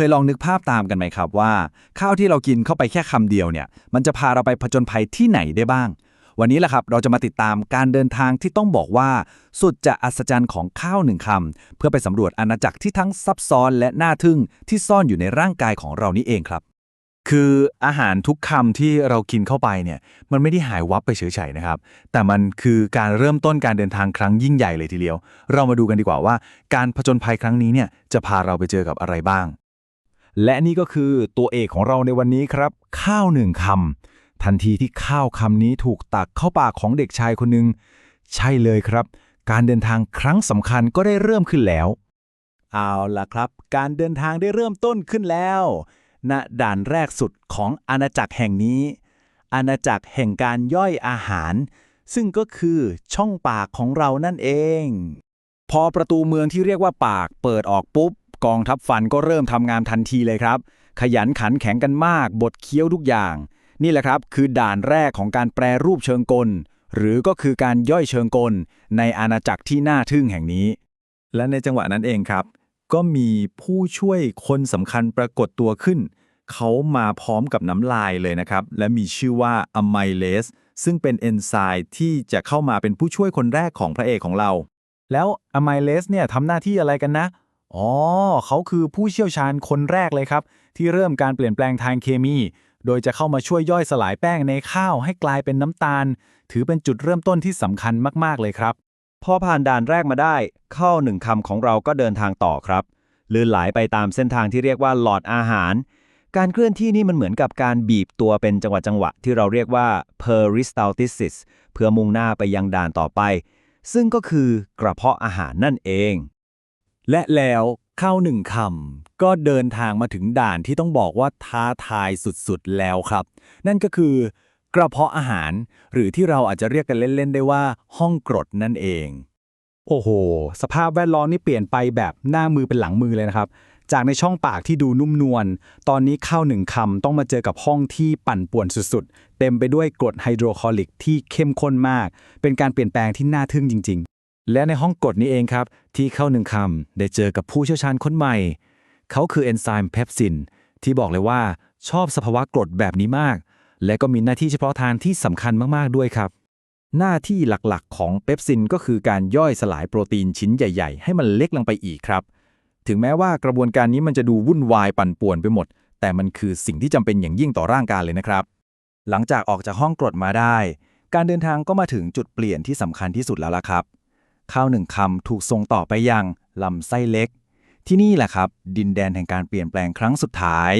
เคยลองนึกภาพตามกันไหมครับว่า ข้าวที่เรากินเข้าไปแค่คำเดียวเนี่ย มันจะพาเราไปผจญภัยที่ไหนได้บ้าง วันนี้แหละครับเราจะมาติดตามการเดินทางที่ต้องบอกว่า สุดจะอัศจรรย์ของข้าวหนึ่งคำเพื่อไปสำรวจอาณาจักรที่ทั้งซับซ้อนและน่าทึ่งที่ซ่อนอยู่ในร่างกายของเรานี่เองครับ คืออาหารทุกคำที่เรากินเข้าไปเนี่ยมันไม่ได้หายวับไปเฉยๆนะครับ แต่มันคือการเริ่มต้นการเดินทางครั้งยิ่งใหญ่เลยทีเดียว เรามาดูกันดีกว่าว่า การผจญภัยครั้งนี้เนี่ยจะพาเราไปเจอกับอะไรบ้าง และนี่ก็คือตัวเอกของเราในวันนี้ครับ ข้าวหนึ่งคำทันทีที่ข้าวคำนี้ถูกตักเข้าปากของเด็กชายคนหนึ่งใช่เลยครับ การเดินทางครั้งสำคัญก็ได้เริ่มขึ้นแล้ว เอาล่ะครับ การเดินทางได้เริ่มต้นขึ้นแล้วณด่านแรกสุดของอาณาจักรแห่งนี้ อาณาจักรแห่งการย่อยอาหาร ซึ่งก็คือช่องปากของเรานั่นเอง พอประตูเมืองที่เรียกว่าปากเปิดออกปุ๊บ กองทัพฟันก็เริ่มทำงานทันทีเลยครับ ขยันขันแข็งกันมาก บทเคี้ยวทุกอย่าง นี่แหละครับคือด่านแรกของการแปรรูปเชิงกล หรือก็คือการย่อยเชิงกล ในอาณาจักรที่น่าทึ่งแห่งนี้ และในจังหวะนั้นเองครับ ก็มีผู้ช่วยคนสำคัญปรากฏตัวขึ้น เขามาพร้อมกับน้ำลายเลยนะครับ และมีชื่อว่าอะไมเลสซึ่งเป็นเอนไซม์ที่จะเข้ามาเป็นผู้ช่วยคนแรกของพระเอกของเรา แล้วอะไมเลสเนี่ยทำหน้าที่อะไรกันนะ อ๋อ เขาคือผู้เชี่ยวชาญคนแรกเลยครับ ที่เริ่มการเปลี่ยนแปลงทางเคมี โดยจะเข้ามาช่วยย่อยสลายแป้งในข้าวให้กลายเป็นน้ำตาล ถือเป็นจุดเริ่มต้นที่สำคัญมาก ๆ เลยครับ พอผ่านด่านแรกมาได้เข้าหนึ่งคำของเราก็เดินทางต่อครับลื่นไหลไปตามเส้นทางที่เรียกว่าหลอดอาหาร การเคลื่อนที่นี่มันเหมือนกับการบีบตัวเป็นจังหวะจังหวะที่เราเรียกว่า peristaltisis เพื่อมุ่งหน้าไปยังด่านต่อไป ซึ่งก็คือกระเพาะอาหารนั่นเอง และแล้วเข้าหนึ่งคำก็เดินทางมาถึงด่านที่ต้องบอกว่าท้าทายสุดๆแล้วครับ นั่นก็คือกระเพาะอาหาร หรือที่เราอาจจะเรียกกันเล่น ๆ ได้ว่า ห้องกรดนั่นเอง โอ้โห สภาพแวดล้อมนี่เปลี่ยนไปแบบหน้ามือเป็นหลังมือเลยนะครับ จากในช่องปากที่ดูนุ่มนวลตอนนี้เข้าหนึ่งคำต้องมาเจอกับห้องที่ปั่นป่วนสุดๆ เต็มไปด้วยกรดไฮโดรคลอริกที่เข้มข้นมาก เป็นการเปลี่ยนแปลงที่น่าทึ่งจริงๆ และในห้องกรดนี้เองครับ ที่เข้าหนึ่งคำได้เจอกับผู้เชี่ยวชาญคนใหม่ เขาคือเอนไซม์เพปซินที่บอกเลยว่าชอบสภาวะกรดแบบนี้มาก และก็มีหน้าที่เฉพาะทางที่สำคัญมาก ๆ ด้วยครับ หน้าที่หลักๆ ของเปปซินก็คือการย่อยสลายโปรตีนชิ้นใหญ่ ๆ ให้มันเล็กลงไปอีกครับ ถึงแม้ว่ากระบวนการนี้มันจะดูวุ่นวายปั่นป่วนไปหมด แต่มันคือสิ่งที่จำเป็นอย่างยิ่งต่อร่างกายเลยนะครับ หลังจากออกจากห้องกรดมาได้ การเดินทางก็มาถึงจุดเปลี่ยนที่สำคัญที่สุดแล้วล่ะครับ ข้าวหนึ่งคำถูกส่งต่อไปยังลำไส้เล็ก ที่นี่แหละครับ ดินแดนแห่งการเปลี่ยนแปลงครั้งสุดท้าย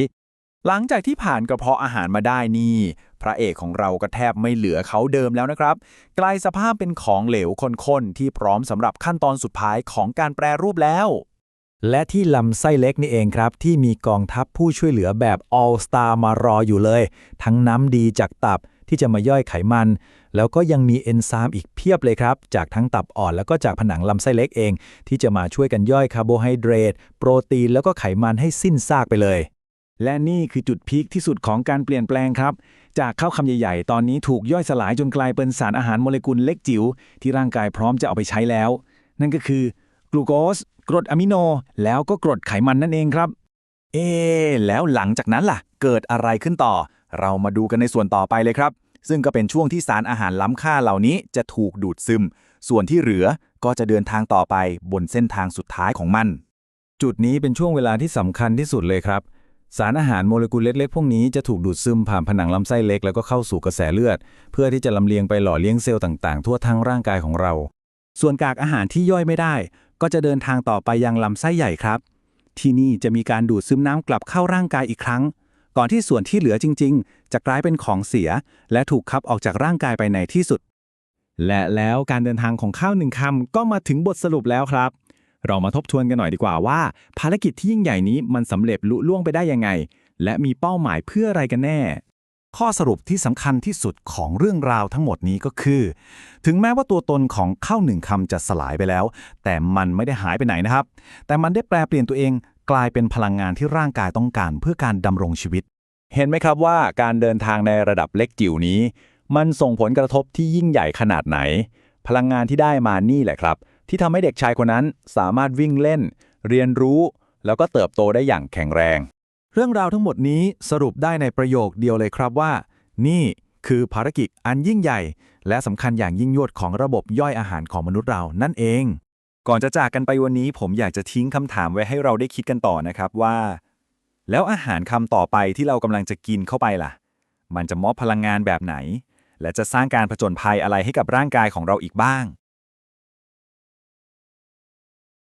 หลังจากที่ผ่านกระเพาะอาหารมาได้นี่ พระเอกของเราก็แทบไม่เหลือเขาเดิมแล้วนะครับ กลายสภาพเป็นของเหลวข้นๆที่พร้อมสำหรับขั้นตอนสุดท้ายของการแปรรูปแล้ว และที่ลำไส้เล็กนี่เองครับ ที่มีกองทัพผู้ช่วยเหลือแบบ All Star มารออยู่เลย ทั้งน้ำดีจากตับที่จะมาย่อยไขมันแล้วก็ยังมีเอนไซม์อีกเพียบเลยครับ จากทั้งตับอ่อนแล้วก็จากผนังลำไส้เล็กเอง ที่จะมาช่วยกันย่อยคาร์โบไฮเดรตโปรตีนแล้วก็ไขมันให้สิ้นซากไปเลย และนี่คือจุดพีคที่สุดของการเปลี่ยนแปลงครับ จากข้าวคำใหญ่ๆ ตอนนี้ถูกย่อยสลายจนกลายเป็นสารอาหารโมเลกุลเล็กจิ๋วที่ร่างกายพร้อมจะเอาไปใช้แล้ว นั่นก็คือกลูโคสกรดอะมิโน แล้วก็กรดไขมันนั่นเองครับ เอ๊แล้วหลังจากนั้นล่ะ เกิดอะไรขึ้นต่อ เรามาดูกันในส่วนต่อไปเลยครับ ซึ่งก็เป็นช่วงที่สารอาหารล้ำค่าเหล่านี้จะถูกดูดซึม ส่วนที่เหลือก็จะเดินทางต่อไปบนเส้นทางสุดท้ายของมัน จุดนี้เป็นช่วงเวลาที่สำคัญที่สุดเลยครับ สารอาหารโมเลกุลเล็กๆ พวกนี้จะถูกดูดซึมผ่านผนังลำไส้เล็กแล้วก็เข้าสู่กระแสเลือด เพื่อที่จะลำเลียงไปหล่อเลี้ยงเซลล์ต่างๆ ทั่วทั้งร่างกายของเรา ส่วนกากอาหารที่ย่อยไม่ได้ ก็จะเดินทางต่อไปยังลำไส้ใหญ่ครับ ที่นี่จะมีการดูดซึมน้ำกลับเข้าร่างกายอีกครั้ง ก่อนที่ส่วนที่เหลือจริง ๆ จะกลายเป็นของเสีย และถูกขับออกจากร่างกายไปในที่สุด และแล้วการเดินทางของข้าวหนึ่งคำก็มาถึงบทสรุปแล้วครับ เรามาทบทวนกันหน่อยดีกว่าว่า ภารกิจที่ยิ่งใหญ่นี้มันสำเร็จลุล่วงไปได้ยังไง และมีเป้าหมายเพื่ออะไรกันแน่ ข้อสรุปที่สำคัญที่สุดของเรื่องราวทั้งหมดนี้ก็คือ ถึงแม้ว่าตัวตนของข้าวหนึ่งคำจะสลายไปแล้ว แต่มันไม่ได้หายไปไหนนะครับ แต่มันได้แปลเปลี่ยนตัวเอง กลายเป็นพลังงานที่ร่างกายต้องการเพื่อการดำรงชีวิต เห็นไหมครับว่าการเดินทางในระดับเล็กจิ๋วนี้ มันส่งผลกระทบที่ยิ่งใหญ่ขนาดไหน พลังงานที่ได้มานี่แหละครับ ที่ทำให้เด็กชายคนนั้นสามารถวิ่งเล่น เรียนรู้ แล้วก็เติบโตได้อย่างแข็งแรง เรื่องราวทั้งหมดนี้สรุปได้ในประโยคเดียวเลยครับว่า นี่คือภารกิจอันยิ่งใหญ่ และสำคัญอย่างยิ่งยวดของระบบย่อยอาหารของมนุษย์เรานั่นเอง ก่อนจะจากกันไปวันนี้ผมอยากจะทิ้งคำถามไว้ให้เราได้คิดกันต่อนะครับว่า แล้วอาหารคำต่อไปที่เรากำลังจะกินเข้าไปล่ะ มันจะมอบพลังงานแบบไหน และจะสร้างการผจญภัยอะไรให้กับร่างกายของเราอีกบ้าง